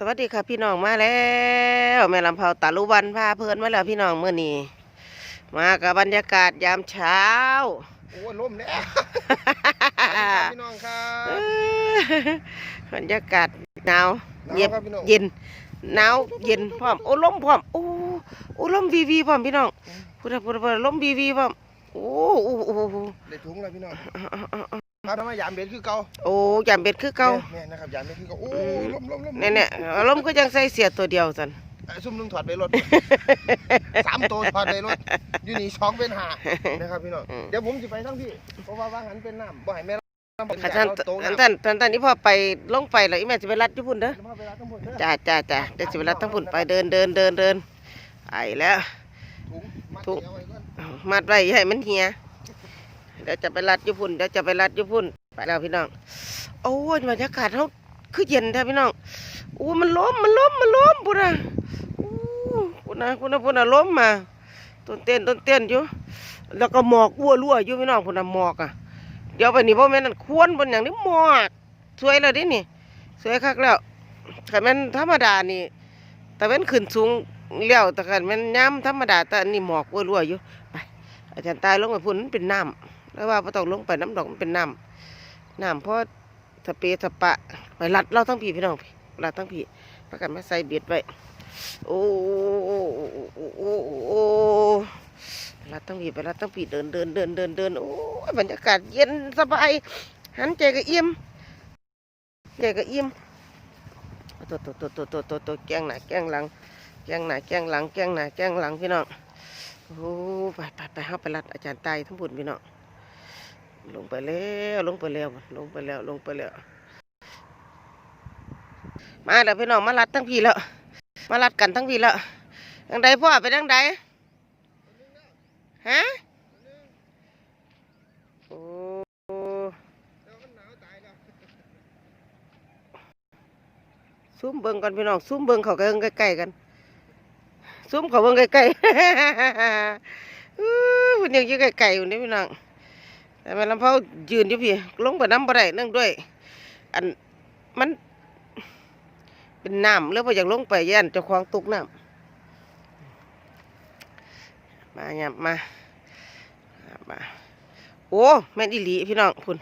สวัสดีค่ะพี่น้องมาแล้วแม่ลำเผาตาลุวันพาเพื่อนมาแล้วพี่น้องเมื่อนี้มากับบรรยากาศยามเช้า โอ้ยล่มแล้วพี่น้องครับเอ้ยบรรยากาศหนาวหนาวเย็นครับพี่น้องเย็นหนาวเย็นพร้อมโอ้ลมพร้อมโอ้โอ้ลมวีวีพร้อมพี่น้องพูดพูดพูดลมวีวีพร้อมโอ้โอ้โอ้โอ้ได้ถุงแล้วพี่น้อง ครับทำไมยามเบ็ดคือเก่าโอ้ยามเบ็ดคือเก่าแม่นะครับยามเบ็ดคือเก่าโอ้ยล่มล่มล่มเนี่ยเนี่ยลมก็ยังใส่เสียตัวเดียวสันไอ้ซุ่มนึงถอดไปรถสามตัวถอดไปรถอยู่นี่ช็อกเป็นหานะครับพี่น้องเดี๋ยวผมจะไปทั้งพี่เพราะว่าว่างหันเป็นน้ำบ่ให้แม่น้ำท่านท่านโตท่านน้ำท่านท่านท่านนี่พอไปลงไปแล้วอีแม่จะไปรัดญี่ปุ่นเด้อเดี๋ยวพาไปร้านทั้งหมดเด้อจ้าจ้าจ้าเดี๋ยวสิไปรัดทั้งปุ่นไปเดินเดินเดินเดินไอ้แล้วถุงมัดถุงเดี๋ยวไว้ก่อนมัดไว้อย่าให้มันเหีย เดี๋ยวจะไปรัดญี่ปุ่นเดี๋ยวจะไปรัดญี่ปุ่นไปแล้วพี่น้องโอ้ยบรรยากาศเขาคือเย็นแท้พี่น้องโอ้มันล้มมันล้มมันล้มปุ่นนะปุ่นนะปุ่นนะปุ่นนะล้มมาต้นเต้นต้นเต้นอยู่ แล้วก็หมอกวัวรั่วอยู่พี่น้องปุ่นนะหมอกอะเดี๋ยวไปนี่พ่อแม่นั่นควรบนอย่างนี้หมอกสวยแล้วดินี่สวยคักแล้วแต่แมันธรรมดานี่แต่เป็นขึ้นสูงเลี้ยวแต่กันมันย้ำธรรมดาแต่อันนี่หมอกรั่วอยู่ไปอาจารย์ตายลงไปพุ่นเป็นน้ำ แล้วว่าพอต้องลงไปน้ำดอกมันเป็นน้ำน้ำเพราะสเปรย์สปะไปรัดเราทั้งผีพี่น้องรัดทั้งผีประกันมาใส่เบียดไว้โอ้โอ้โอ้โอ้โอ้รัดทั้งผีไปรัดทั้งผีเดินเดินเดินเดินเดินโอ้บรรยากาศเย็นสบายหันใจก็เอี่ยมใจก็เอี่ยมตัวตัวตัวตัวตัวตัวตัวแกงหน้าแกงหลังแกงหน้าแกงหลังแกงหน้าแกงหลังพี่น้องโอ้ไปไปไปเข้าไปรัดอาจารย์ตายทั้งบุญพี่น้อง ลงไปแล้วลงไปแล้วลงไปแล้วลงไปแล้วมาแล้วพี่น้องมารัดทั้งพี่แล้ว มารัดกันทั้งพี่แล้วยังใดพ่อไปยังใดฮะโอ้เดี๋ยวมันหนาวตายแล้มเบิ่งกันพี่น้องซูมเบิ่งเขาใกล้ๆกันซูมเขาเบิ่งใกล้ๆอู้มันยังอยู่ใกล้ๆอยู่นี่พี่น้อง แต่แม่ลำเผายืนอยู่พี่ลงไปน้ำบ่ได้เนื่องด้วย อันมันเป็นน้ำแล้วพออยากลงไปย่านจ้าของตกน้ำมาหยับมามาโอ้แม่นอีหลีพี่น้องพุ่น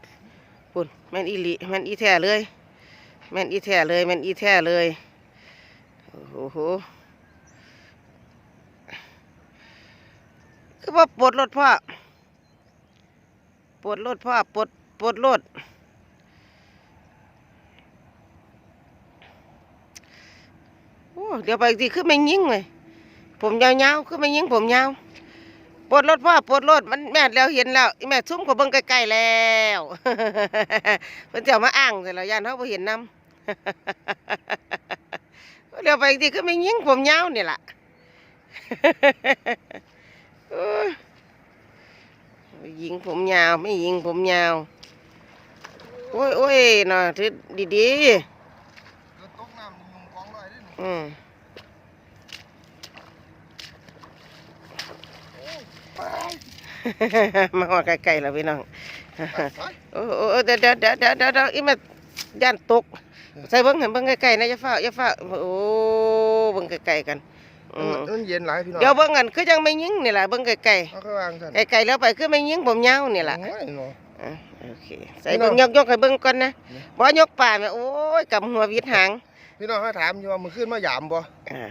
พุ่นแม่นอีหลีแม่นอีแท้เลย แม่นอีแท้เลยแม่นอีแท้เลยโอ้โหคือว่าปวดรถพ่อ ปวดรถพ่อปวดปวดรถโอ้เดี๋ยวไปอีกทีคือไม่ยิงเลยผมยาวๆคือไม่ยิงผมยาวปวดรถพ่อปวดรถมันแม่แล้วเห็นแล้วแม่ซุ่มเขาเบิ่งใกล้ๆแล้วเพิ่นจะเอามาอ้างแต่ละย่านเขาบ่เห็นน้ำเดี๋ยวไปอีกทีก็ไม่ยิงผมยาวนี่ล่ะ โอ้ยยิงผมยาวไม่ยิงผมยาวโอ้ยโอ้ยน่ะถือดีเดี๋ยวตกน้ำยุ่งกองลอยด้วยนี่ๆอืมไปมาหอดไกลๆแล้วพี่น้องไปโอ้โอ้เดี๋ยวเดี๋ยวเดี๋ยวเดี๋ยวเดี๋ยวเดี๋ยวอีแม่ย่านตก ใส่เบิ้งเห็นเบิ้งไกลๆนะอย่าฟ้าอย่าฟ้าโอ้เบิ้งไกลๆกันอื มมันเย็นหลายพี่น้องเดี๋ยวเบิ้งกันคือยังไม่ยิงนี่แหละเบิ้งไกลเอาเข้าวางกันๆไกลๆแล้วไปคือไม่ยิงผมยาวนี่แหละโอ้ยเนาะอะโอเคใส่เบิ้งยกยกให้เบิ้งก่อนนะบ่ยกป่าแม่โอ้ยกำหัววิดหางพี่น้องเขาถามอยู่ว่ามือขึ้นมายามบ่อ่า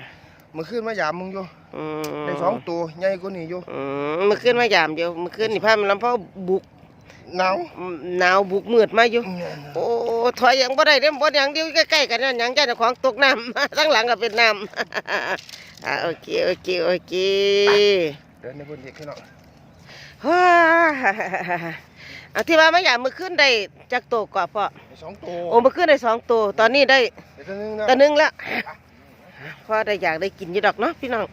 มือขึ้นมายามมึงอยู่อืมได้สองตัวใหญ่กว่านี้อยู่อืมมื้อคืนมายามเดียวมื้อคืนนี่พามันลำเพาบุกหนาวหนาวบุกมืดมาอยู่โอ้ถอยยังบ่ได้เด้อบ่อย่างเดียวใกล้ๆกันนั่นหยังจ้าของตกน้ำทั้งหลังก็เป็นน้ำ อ่าโอเคโอเคโอเคเดินในพื้นที่พี่น้องฮ่าเอาที่ว่าไม่อยากมือขึ้นได้จักโตกว่าพ่อได้สองตัวโอ้มือขึ้นได้สองตัวตอนนี้ได้เดี๋ยวตัวหนึงนะตัวหนึงแล้วพ่อได้อยากได้กินอยู่ดอกเนาะพี่น้อง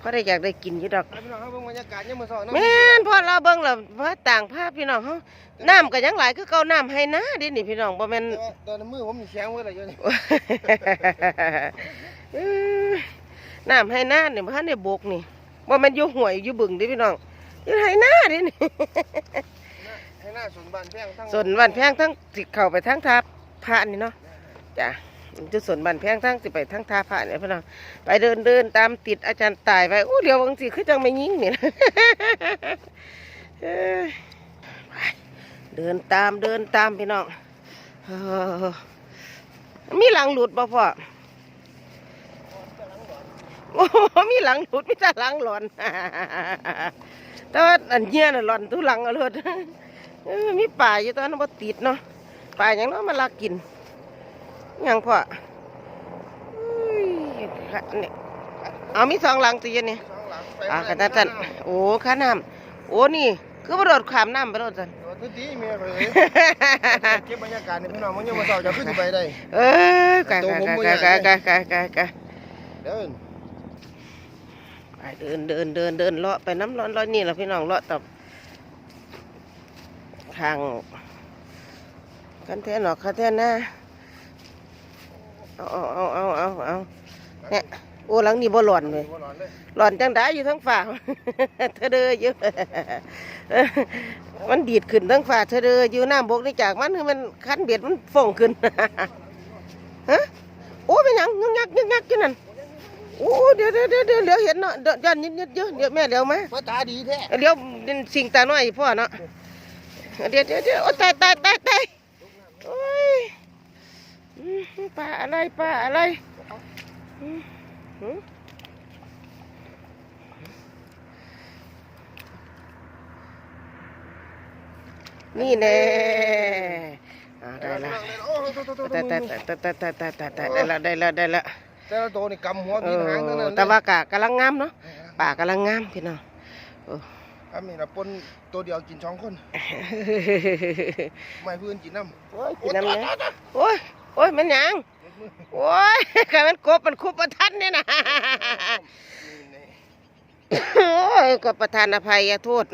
พ่อได้อยากได้กินอยู่ดอกพี่น้องเขาเบิ่งบรรยากาศยามมื้อเช้านะแม่นพ่อเราเบิ่งแล้วว่าต่างภาพพี่น้องเฮาน้ำก็ยังหลายคือเก่าน้ำให้นะเดินี่พี่น้องบ่แม่นแต่ว่าตอนนี้มือผมมีแข็งไว้แล้วอยู่นี่อื้อ น้ำให้หน้าเนี่ยพันในบกนี่ว่ามันอยู่ห่วยอยู่บึงเดิพี่น้องอยู่ให้หน้าเดินี่ให้หน้าสวนบ้านแพงทั้งส่วนวันแพงทั้งสิเข้าไปทั้งทับพระนี่เนาะจ้ะจุดสวนบันแพงทั้งสิไปทั้งท่าพระเนี่ยพี่น้องไปเดินเดินตามติดอาจารย์ตายไปโอ้เดี๋ยวบางทีคือจังไม่ยิงเนี่ยเอ้ยไปเดินตามเดินตามพี่น้องเออมีหลังหลุดบ่พ่อ โอ้มีหลังหลุดมีแต่หลังหลอนแต่ว่าอันเงี้ยน่ะหลอนทุหลังเอาเลยมีป่าอยู่ตอนนั้นมาติดเนาะป่าอย่างน้อนมาลากินยังพอเนี่ยเอามีสองหลังตีนี่ยอ่าขนาดนั้นโอ้ข้าน้ำโอ้นี่ก็อบ่โดดขามน้ำไปโดดจันคือตีเมียเลยเก็บบรรยากาศในพี่น้องมันยังมาเศร้จะขึ้นไปได้เออกะกะกะกะกะกะเดิน ไปเดินเดินเดินเดินเลาะไปน้ำร้อนร้อนนี่แหละพี่น้องเลาะตับทางกันแทนหรอกกันแทนนะเอาเอาเอาเอาเอาเอาเนี่ยโอ้หลังนี่บ่หลอนเลยบ่หลอนเลลอนจังได้อยู่ทั้งฝ่าเธอเด้ออยู่มันดีดขึ้นทั้งฝ่าเธอเด้ออยู่หน้ำบกนี่จากมันคือมันคันเบียดมันฟ่องขึ้นฮะโอ้เป็นยังยึกยักยึกยักอยู่นั่น โอ้เดี๋ยวเดี๋ยวเดี๋ยวเดี๋ยวเดี๋ยวเห็นเนาะเดี๋ยวย้อนนิดนิดเดี๋ยวเดี๋ยวแม่เดี๋ยวมาว่าตาดีแท้เดี๋ยวสิ่งตาน้อยพ่อเนาะเดี๋ยวเดี๋ยวเดี๋ยวโอ้ตายตายตายตายโอ้ยอืมปลาอะไรปลาอะไรอืมอืมนี่แน่อ่าได้ละโอ้โตโตโตแต่แต่แต่แต่แต่แต่แต่แต่ได้ละได้ละได้ละ แต่ละตัวนี่กำหัวเอกินหางทั้งนั้อนแต่ว่ากะกำลังงามเนาะป่ากำลังงามพี่น้องอันนี้นะปนตัวเดียวกินสองคนไม่เพื่อนกินน้ำโอ้ยกินน้ำเนี่ยโอ้ยโอ้ยมันหยังโอ้ยกมันกบมันคุบประทันเนี่ยนะโอ้ยกบประทานอภัยอย่าโทษ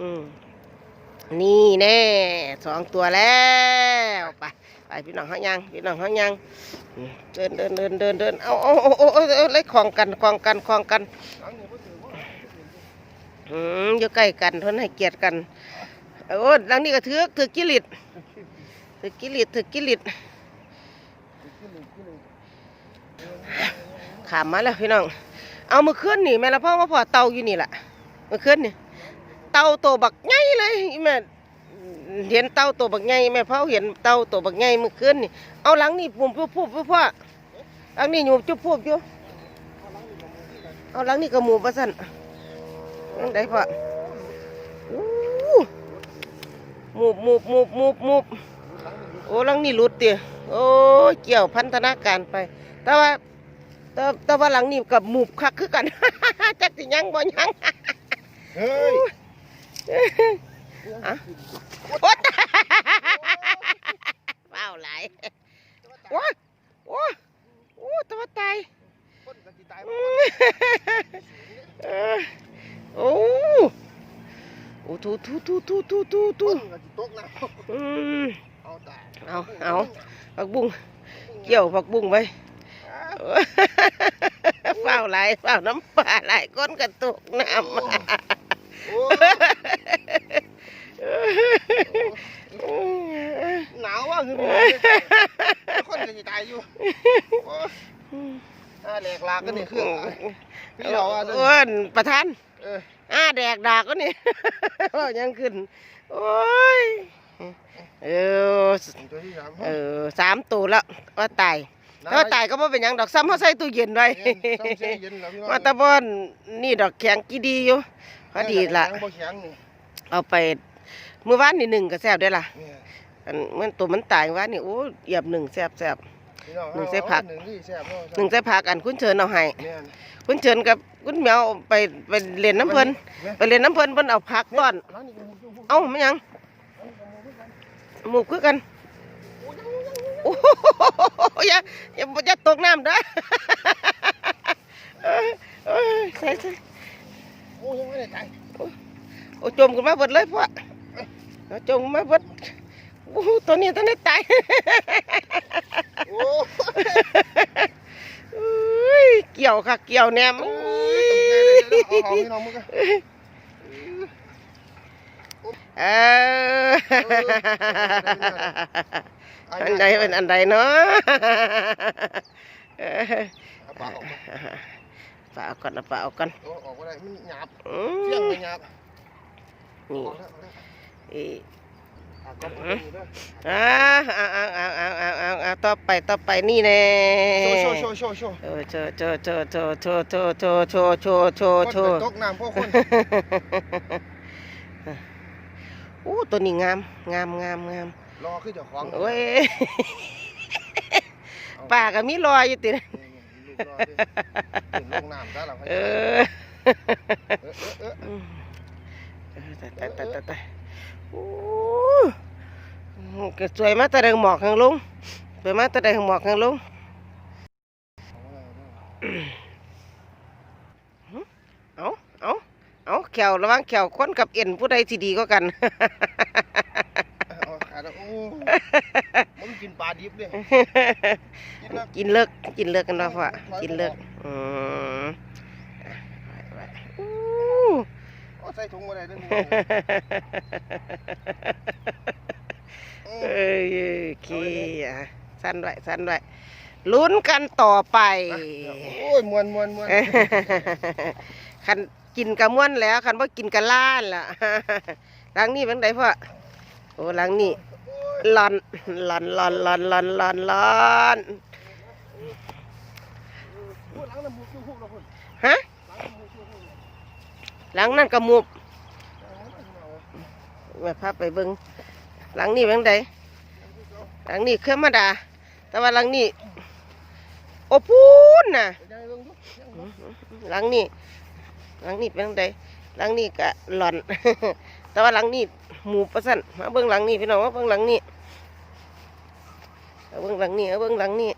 อืมนี่แน่สองตัวแล้วไป ไปพี่น้องเขายังพี่น้องเขายังเดินเดินเดินเดินเดินเอาเอาเอาเอาเอาเอาเลยคลองกันคลองกันคลองกันอืมอยู่ใกล้กันทนให้เกียรติกันโอ้หลังนี้ก็ถือถือกิริตถือกิริตถือกิริตขามมาแล้วพี่น้อง เอามือขึ้นนี่แม่ละพ่อมาพอเตาอยู่นี่แหละมือขึ้นนี่เตาโตบักใหญ่เลยแม่ เห็นเตาโตบักใหญ่แม่พ่อเห็นเตาโตบักใหญ่มือขึ้นนี่เอาหลังนี่ปุ่มปุ๊บปุ๊บปุ๊บพ่อหลังนี่อยู่จุ๊บปุ๊บอยู่เอาหลังนี่กระหมูประสันยังได้พออู้มูบมูบมูบมูบมูบโอ้หลังนี่หลุดเตี๋ยโอ้ยเกี่ยวพันธนาการไป แต่ว่าแต่แต่ว่าหลังนี่กับมูบคักคือกันจักสิยังบ่ยังเฮ้ยอะ Út Vào lại. Ủa? Ủa? Ủa, tao bắt tay. Ú Ú thu thu thu thu thu thu thu. Áo Áo Bạc bung Kiểu bạc bung vậy. Vào lại, vào nắm bà lại con cả tuộc nam. หนาวว่าคือคนจะตายอยู่อาแดกลาก็นี่คือพี่เราเอิ้นประธานอาแดกดากก็นี่เรายังขึ้น โอ้ย เออ เออสามตัวแล้วว่าตายเราตายก็ไม่เป็นยังดอกซ้ำเขาใส่ตู้เย็นไว้มาตะบอนนี่ดอกแข็งกี่ดีอยู่พอดีละเอาไป เมื่อวานนี่หนึ่งก็แซ่บได้อล่ะเนี่ยอันเมื่อตัวมันตายว่านี่โอ้เหยียบหนึ่งแซ่บแซ่บพี่น้องหนึ่งใส่ผักหนึ่งที่แซ่บเนาะหนึ่งใส่ผักอันคุณเชิญเอาให้เนี่ยคุณเชิญกับคุณเหมียวไปไปเล่นน้ำเพลินไปเล่นน้ำเพลินเพิ่นเอาผักต้อนร้านนี้ก็หมูจุ่มเอ้ามันหยังหมูคือกันโอ้โหอย่าอย่าอย่าตกน้ำเด้อเอ้ยเอ้ยใส่ใส่โอ้ยังไม่ได้ตายโอ้จมกันมาเบิดเลยพ่อ เอาจมมาเบิดโอ้โหตัวนี้ตัวนี้ตายโอ้เอ้ยเกี่ยวค่ะเกี่ยวแนมยตกใจเลยเดี๋ยวเอาของพี่น้องมึงกันเอออันใดเป็นอันใดเนาะเออเอาปากออกมาปาเอาก่อนเอาปาเอาก่อนโอ้ออกก็ได้มันหยาบอืเที่ยงมไม่หยาบนี่ ออกแล้วออกแล้วอีอะก็ปกติเด้ออ่าเอาเอาเอาเอาเอาเอาเอาต่อไปต่อไปนี่แน่โชว์โชว์โชว์โชว์โชว์เออโชว์โชว์โชว์โชว์โชว์โชว์โชว์โชว์โชว์โชว์โชคนว์ไปตกน้ำพ่อคนอู้ตัวนี้งามงามงามงามรอขึ้นเจ้าของโอ้ยป่าก็มีรอยอยู่ตินี่ๆลูกรอดิถึงลงน้ำซะแล้วเอเออเออเอออืมเออตายตายตายตายตายโอ้ ก็สวยมาแต่แดงหมอกข้างลุงสวยมาแต่แดงหมอกข้างลุงเอาเอาเอาแขวระหวังแขวคนกับเอ็นผู้ใดสิดีก็กันเอาขาดแล้วโอ้มันกินปลาดิบเลยกินแล้วกินเลิกกินเลิกกันว่าพ่อกินเลิกอืมอะไปไปอู้ เอา ใส่ถุงมาได้เด้อเอ้ยโอเคอะสั้นไว้สั้นไว้ลุ้นกันต่อไป โอ้ยมวนมวนมวนคันกินกระม้วนแล้ว คันว่ากินกระล้านล่ะหลังนี้เป็นไงพ่อโอ้หลังนี้หลอนหลอนหลอนหลอนหลอนหลอนหลอนฮะ หลังนั่นกระมุบเอาไว้เอาไว้แม่พาไปเบิ่งหลังนี้เป็นไงหลังนี้เครื่องมาดา แต่ว่าหลังนี้โอ้พูนน่ะหลังนี้หลังนี้เป็นไงหลังนี้ก็หล่อน แต่ว่าหลังนี้หมูประสันมาเบิ่งหลังนี้พี่น้องมาเบิ่งหลังนี้เอาเบิ่งหลังนี้เอาเบิ่งหลังนี้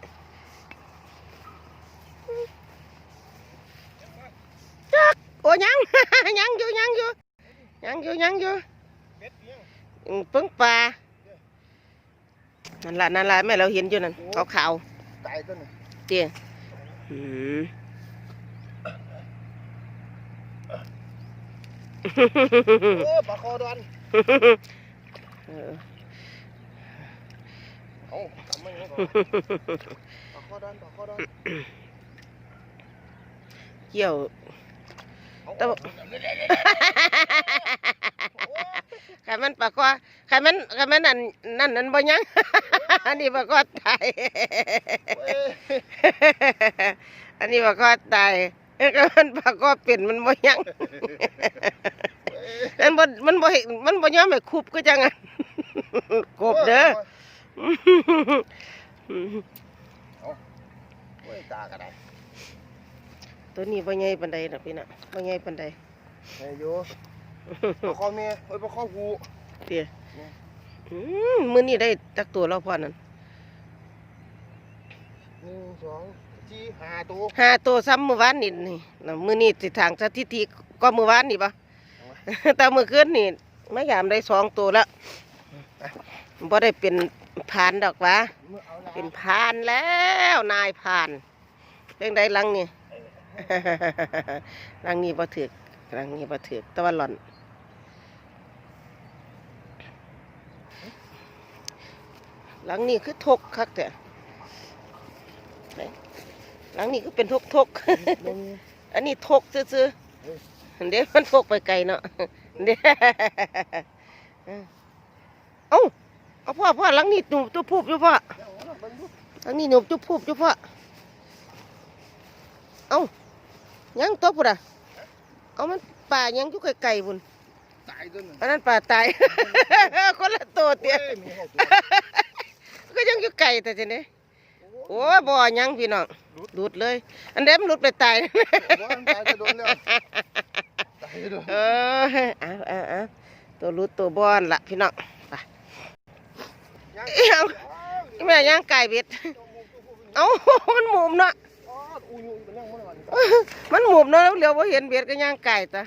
จักโอ้ยัง nhắn vô nhắn vô nhắn vô nhắn vô phấn pa นั่นละนั่นละแม่เราเห็นอยู่นั่นเขาเขาเจี๋ยปลาคอดอนเอาทำไม่ได้ปลาคอดอนปลาคอดอนเกี่ยว แต่ว่าเอาขันมันปลากว่าขันมันขันมันนั่นนั่นนั่นบ่ยังอันนี้ปลากว่าตายเว้ยอันนี้ปลากว่าตายขันมันปลากว่าเป็นมันบ่ยังเว้ยมันบ่มันบ่เห็นมันบ่ยอมให้คุบก็จังอะกบเด้อเว้ยตากระได ตัวนี้บ่ใหญ่ปานใดดอกพี่น่ะบ่ใหญ่ปานใดไอ้โยปลาคอแม่เฮ้ยปลาคอหูเตี้ยอืมมื้อนี้ได้จักตัวแล้วพ่อนั่นหนึ่งสองสี่ห้าตัวห้าตัวซ้ำมื้อวานนี่นี่น่ะมื้อนี้สิทางสถิติก็มื้อวานนี่บ่แต่มื้อคืนนี่มายามได้สองตัวแล้วบ่ได้เป็นพานดอกหวะเมื่อเอาละเป็นพานแล้วนายพานเรื่องใดหลังนี่ หลังนี้บ่ถึกหลังนี้บ่ถึกแต่ว่าหล่อนหลังนี้คือทกคักแต่ไหนหลังนี้ก็เป็นทกทกอันนี้ทกซื่อๆเดี๋ยวมันทกไปไกลเนาะเดี๋ยวเอ้าเอาพ่อพ่อหลังนี้หนูตัวพูบอยู่พ่อเดี๋ยวเอาเบิ่งดูหลังนี้หนูตัวพูบอยู่พ่อเอ้า ยังตัวพุ่นอะเอามันป่ายังอยู่ไกลๆพุ่นตายตัวหนึ่งอันนั้นป่าตาย คนละตัวเตี้ยเว้ยมีหกตัวก็ยังอยู่ไกลแต่ทีนี้โอ้ยบ่อยังพี่น้องหลุดเลย อันเดมนหลุดไปตายบ่มันตายจะโดนแล้วตายจะโดนเออเอาเอาเอาตัวหลุดตัวบอนละพี่น้องไปยังเอ้าแม่ย่างไก่เบ็ดเอ้ามันหมุมเนาะ มันหมุมเนาะแล้วเหลียวว่าเห็นเบ็ดก็ย่างไก่ตา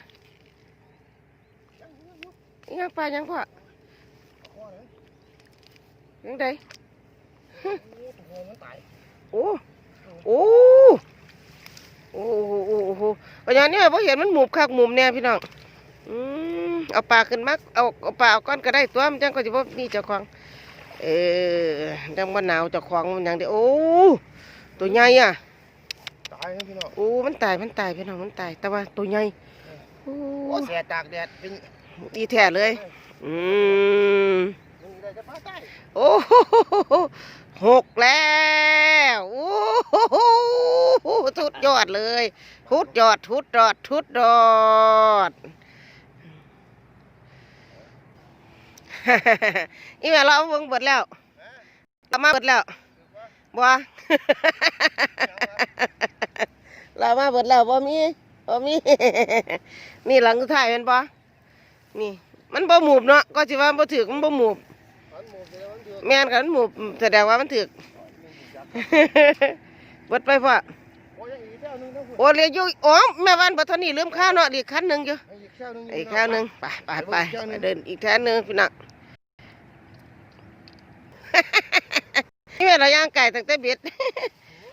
ย่างปลาย่างพ่อยังไงโอ้โอ้โอ้โหโอ้โหปัญญาเนี่ยพอเห็นมันหมุบคักหมุมแน่พี่น้องอืมเอาปลาขึ้นมาเอาเอาปลาเอาก้อนก็ได้ตัวมันจังก็จะบ่มีเจ้าของเออยังบ่หนาวเจะคลองมันยังเด้โอ้ตัวใหญ่อะายนะพี่น้องโอ้ มันตาย มันตายพี่น้อง มันตาย แต่ว่าตัวใหญ่โอ้โอ้แสตากแดดเป็นดีแท้เลย อืมมันได้จะปลาใต้โอ้โหหกแล้วโอ้โหทุดยอดเลยทุดยอดทุดยอดทุดยอดอีแม่เราเอาเบิ่งเบิดแล้วเรามาเบิดแล้วบัว เรามาเบิดแล้วบ่มีบ่มี นี่หลังสุดท้ายเป็นบ่นี่ มันบ่หมูบเนาะก็สิว่าบ่ถือมันบ่หมูบมันหมูเดี๋ยวมันเดือดแม่นกันหมูแสดงว่ามันถึกเบิดไปพ่อโอ้ยยังอีกแก้วหนึงนะคุณโอ้เรียกอยู่อ๋อแม่วันบัดเทานี้ลืมข้าวเนาะอีกคันหนึงอยู่อีกแก้วหนึงอีกข้าวหนึงไปไปไปไปเดินอีกแทนหนึงพี่น้องนี่แม่เราย่างไก่ตั้งแต่เบ็ด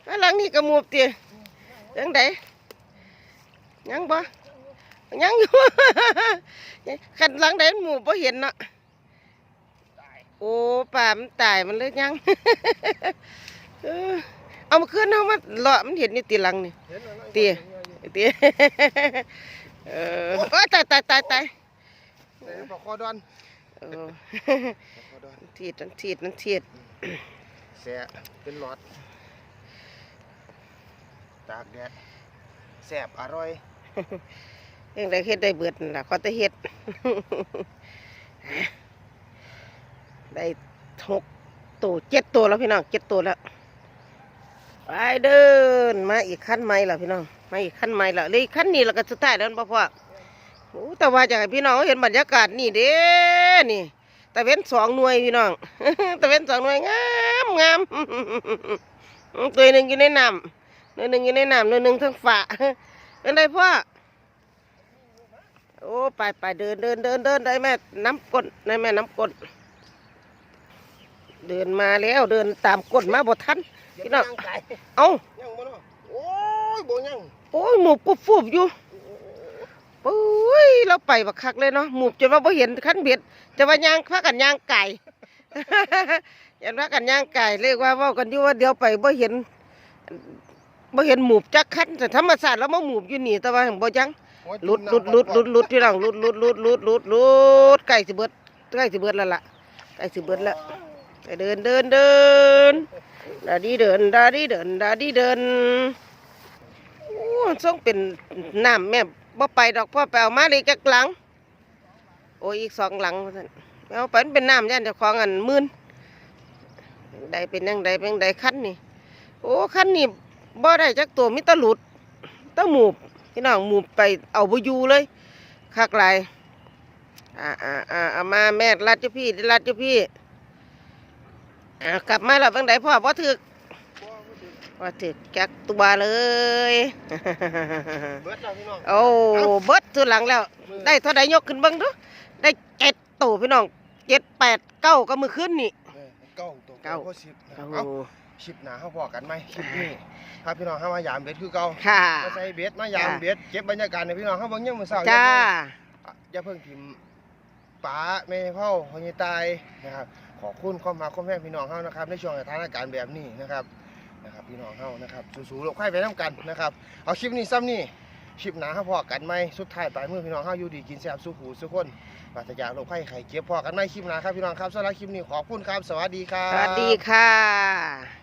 แล้วหลังนี้ก็หมูบติ จังไดยังบ่ยังอยู่คันหลังใดนหมูบบ่เห็นเนาะโอ้ป่ามันตายมันเลยยังเอามาขึ้นเอามาเลาะมันเห็นอยู่ตีหลังนี่ตีตีเออตายตายตายตายเดี๋ยวปลาคอดอนเออทีดนั่นทีดนั่นทีดแสะเป็นหลอด ตากแดดแสบอร่อยเองได้เฮ็ดได้เบิดนั่นล่ะขอแต่เฮ็ด ได้หกตัวเจ็ดตัวแล้วพี่น้องเจ็ดตัวแล้วไปเดินมาอีกขั้นใหม่แล้วพี่น้องมาอีกขั้นใหม่แล้วเลยขั้นนี้แล้วก็สุดท้ายแล้วบ่พ่อโอ้แต่ว่าจะให้พี่น้องเห็นบรรยากาศนี่เด้นี่ตะเว้นสองหน่วยพี่น้องตะเว้นสองหน่วยงามงามตัวหนึ่งอยู่ในน้ำ ตัวหนึ่งอยู่ในน้ำตัวหนึ่งทั้งฝาเป็นไรพ่อ โอ้ไปไปเดินเดินเดินเดินได้แม่น้ำก้นได้แม่น้ำก้นเดินมาแล้วเดินตามก้นมาบ่ทันพี่น้องยังไก่เอ้ายังบ่เนาะโอ้ยบ่ยังโอ้ยหมูปุบฟูบอยู่ปุ้ยเราไปบักคักเลยเนาะหมูจนว่าบ่เห็นขั้นเบ็ดจะว่าย่างพากันย่างไก่ยันพากันย่างไก่เรียกว่าเว่ากันอยู่ว่าเดี๋ยวไปบ่เห็น บ่เห็นหมูจักคันแต่ธรรมศาสตร์แล้วมาหมูอยู่นี่แต่ว่าบ่ยังโอ้ยหลุดหลุดหลุดหลุดหลุดที่หลังหลุดหลุดหลุดหลุดหลุดหลุดใกล้สิเบิดใกล้สิเบิดแล้วล่ะใกล้สิเบิดแล้วไปเดินเดินเดินดาดีเดินดาดีเดินดาดีเดินโอ้ส่งเป็นน้ำแม่บ่ไปดอกพ่อไปเอามาเลยจักหลัง โอ้ยอีกสองหลังว่าซั่นเอาไปมันเป็นน้ำย่านเจ้าของอันมื่นใดเป็นยังใดเป็นยังใดคันนี่โอ้คันนี่ บ่ได้จักตัวมิตรหลุดตะหมูบพี่น้องหมูไปเอาบอยู่เลยคักหลายอ่าอ่าอ่าเอามาแม่รัดเจ้าพี่รัดเจ้าพี่อ่ากลับมาแล้วเบิ่งไดพ่อพ่ถึกว่าถึกจักตัวเลยเบิดแล้วพี่น้องโอ้เบิดตัวหลังแล้ว ได้เท่าใดยกขึ้นเบิ่งดูได้เจ็ดตัวพี่น้องเจ็ดแปดเก้าก็มือขึ้นนี่เออเก้าตัวเก้าก็สิบนะ คโอ้รับโหเอ้าชิปหนาเขาพอกันไหมคลิปนี้ครับพี่น้องห้ามายามเบ็ดคือเก่าค่ะมาใส่เบ็ดมายามจ้าเบ็ดเก็บบรรยากาศในพี่น้องเขาเบิ่งยังมือเศร้าจ้าอย่าเพิ่งพิมพ์ป๋าแม่เผาพญตายนะครับขอบคุณความมาความแม่พี่น้องเขานะครับในช่วงสถานการณ์แบบนี้นะครับนะครับพี่น้องเขานะครับสู้ๆโลกไข่ไปน้ำกันนะครับเอาคลิปนี้ซ้ำนี่คลิปหนาเขาพอกันไหมสุดท้ายปลายมือพี่น้องเขาอยู่ดีกินแซ่บสู้หูสู้คนปราศจากโรคไข้ไข้เจ็บพอกันไหมคลิปหนาครับพี่น้องครับสำหรับคลิปนี้ขอบคุณครับสวัสดีครับสวัสดีค่ะ